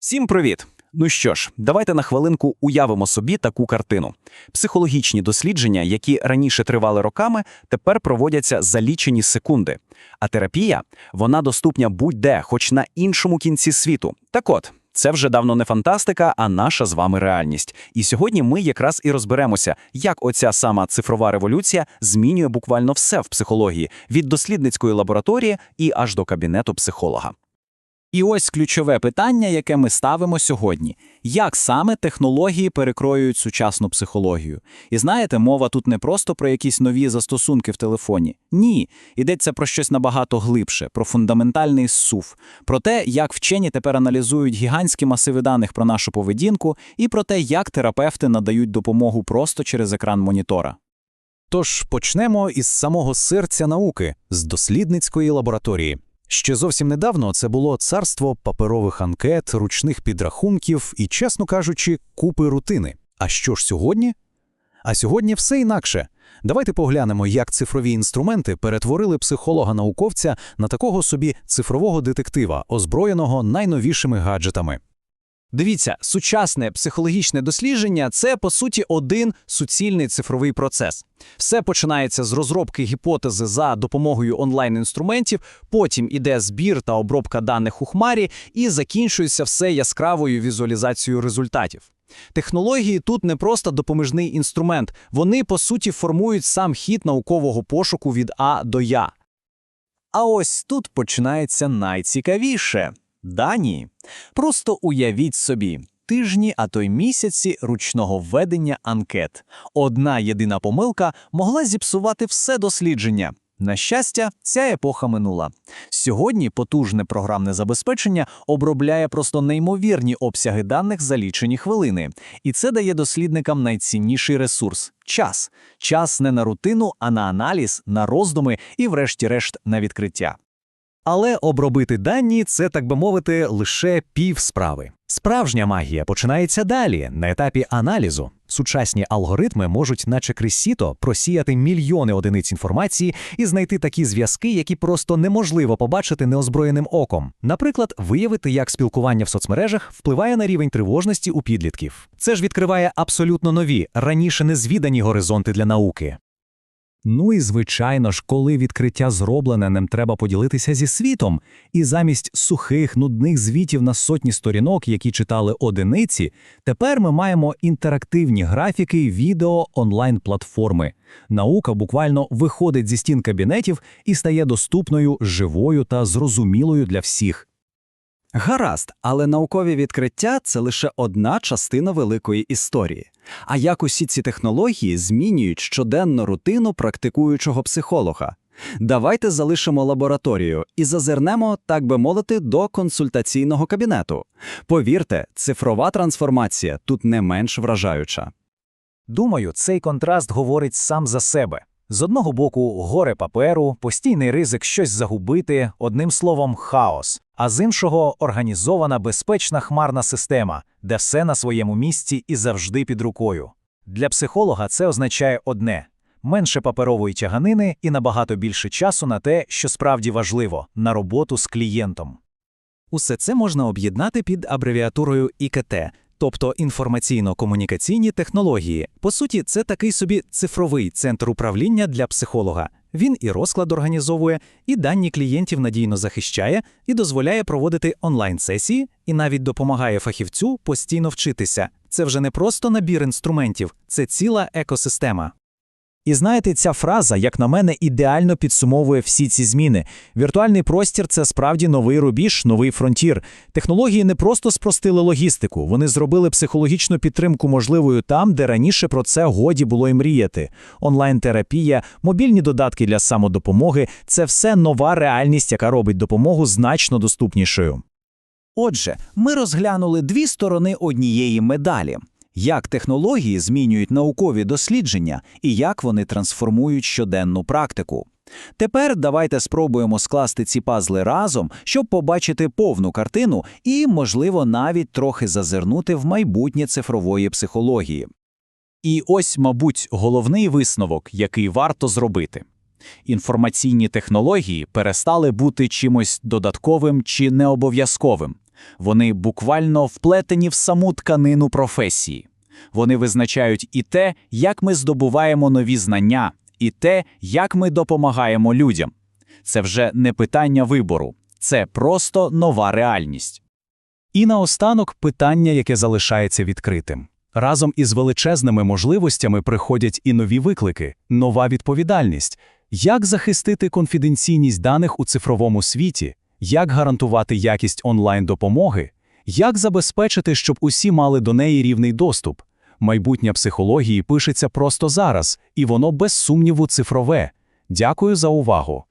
Всім привіт! Ну що ж, давайте на хвилинку уявимо собі таку картину. Психологічні дослідження, які раніше тривали роками, тепер проводяться за лічені секунди. А терапія вона доступна будь-де, хоч на іншому кінці світу. Так от. Це вже давно не фантастика, а наша з вами реальність. І сьогодні ми якраз і розберемося, як оця сама цифрова революція змінює буквально все в психології від дослідницької лабораторії і аж до кабінету психолога. І ось ключове питання, яке ми ставимо сьогодні: як саме технології перекроюють сучасну психологію? І знаєте, мова тут не просто про якісь нові застосунки в телефоні. Ні, йдеться про щось набагато глибше, про фундаментальний сув, про те, як вчені тепер аналізують гігантські масиви даних про нашу поведінку, і про те, як терапевти надають допомогу просто через екран монітора. Тож почнемо із самого серця науки, з дослідницької лабораторії. Ще зовсім недавно це було царство паперових анкет, ручних підрахунків і, чесно кажучи, купи рутини. А що ж сьогодні? А сьогодні все інакше. Давайте поглянемо, як цифрові інструменти перетворили психолога-науковця на такого собі цифрового детектива, озброєного найновішими гаджетами. Дивіться, сучасне психологічне дослідження це по суті один суцільний цифровий процес. Все починається з розробки гіпотези за допомогою онлайн-інструментів, потім іде збір та обробка даних у хмарі, і закінчується все яскравою візуалізацією результатів. Технології тут не просто допоміжний інструмент, вони по суті формують сам хід наукового пошуку від А до Я. А ось тут починається найцікавіше. Дані. Просто уявіть собі. Тижні, а то й місяці ручного введення анкет. Одна єдина помилка могла зіпсувати все дослідження. На щастя, ця епоха минула. Сьогодні потужне програмне забезпечення обробляє просто неймовірні обсяги даних за лічені хвилини, і це дає дослідникам найцінніший ресурс час. Час не на рутину, а на аналіз, на роздуми і, врешті-решт, на відкриття. Але обробити дані це, так би мовити, лише пів справи. Справжня магія починається далі, на етапі аналізу. Сучасні алгоритми можуть, наче крізь сіто, просіяти мільйони одиниць інформації і знайти такі зв'язки, які просто неможливо побачити неозброєним оком. Наприклад, виявити, як спілкування в соцмережах впливає на рівень тривожності у підлітків. Це ж відкриває абсолютно нові, раніше незвідані горизонти для науки. Ну і звичайно ж, коли відкриття зроблене, нам треба поділитися зі світом. І замість сухих, нудних звітів на сотні сторінок, які читали одиниці, тепер ми маємо інтерактивні графіки, відео, онлайн-платформи. Наука буквально виходить зі стін кабінетів і стає доступною, живою та зрозумілою для всіх. Гаразд, але наукові відкриття це лише одна частина великої історії. А як усі ці технології змінюють щоденну рутину практикуючого психолога? Давайте залишимо лабораторію і зазирнемо, так би мовити, до консультаційного кабінету. Повірте, цифрова трансформація тут не менш вражаюча. Думаю, цей контраст говорить сам за себе. З одного боку, горе паперу, постійний ризик щось загубити, одним словом, хаос, а з іншого організована безпечна хмарна система, де все на своєму місці і завжди під рукою. Для психолога це означає одне менше паперової тяганини і набагато більше часу на те, що справді важливо на роботу з клієнтом. Усе це можна об'єднати під абревіатурою ІКТ, тобто інформаційно-комунікаційні технології. По суті, це такий собі цифровий центр управління для психолога. Він і розклад організовує, і дані клієнтів надійно захищає, і дозволяє проводити онлайн-сесії, і навіть допомагає фахівцю постійно вчитися. Це вже не просто набір інструментів, це ціла екосистема. І знаєте, ця фраза, як на мене, ідеально підсумовує всі ці зміни. Віртуальний простір це справді новий рубіж, новий фронтір. Технології не просто спростили логістику, вони зробили психологічну підтримку можливою там, де раніше про це годі було й мріяти. Онлайн-терапія, мобільні додатки для самодопомоги це все нова реальність, яка робить допомогу значно доступнішою. Отже, ми розглянули дві сторони однієї медалі як технології змінюють наукові дослідження і як вони трансформують щоденну практику. Тепер давайте спробуємо скласти ці пазли разом, щоб побачити повну картину і, можливо, навіть трохи зазирнути в майбутнє цифрової психології. І ось, мабуть, головний висновок, який варто зробити. Інформаційні технології перестали бути чимось додатковим чи необов'язковим. Вони буквально вплетені в саму тканину професії. Вони визначають і те, як ми здобуваємо нові знання, і те, як ми допомагаємо людям. Це вже не питання вибору, це просто нова реальність. І наостанок питання, яке залишається відкритим. Разом із величезними можливостями приходять і нові виклики, нова відповідальність. Як захистити конфіденційність даних у цифровому світі? Як гарантувати якість онлайн-допомоги? Як забезпечити, щоб усі мали до неї рівний доступ? Майбутнє психології пишеться просто зараз, і воно без сумніву цифрове. Дякую за увагу.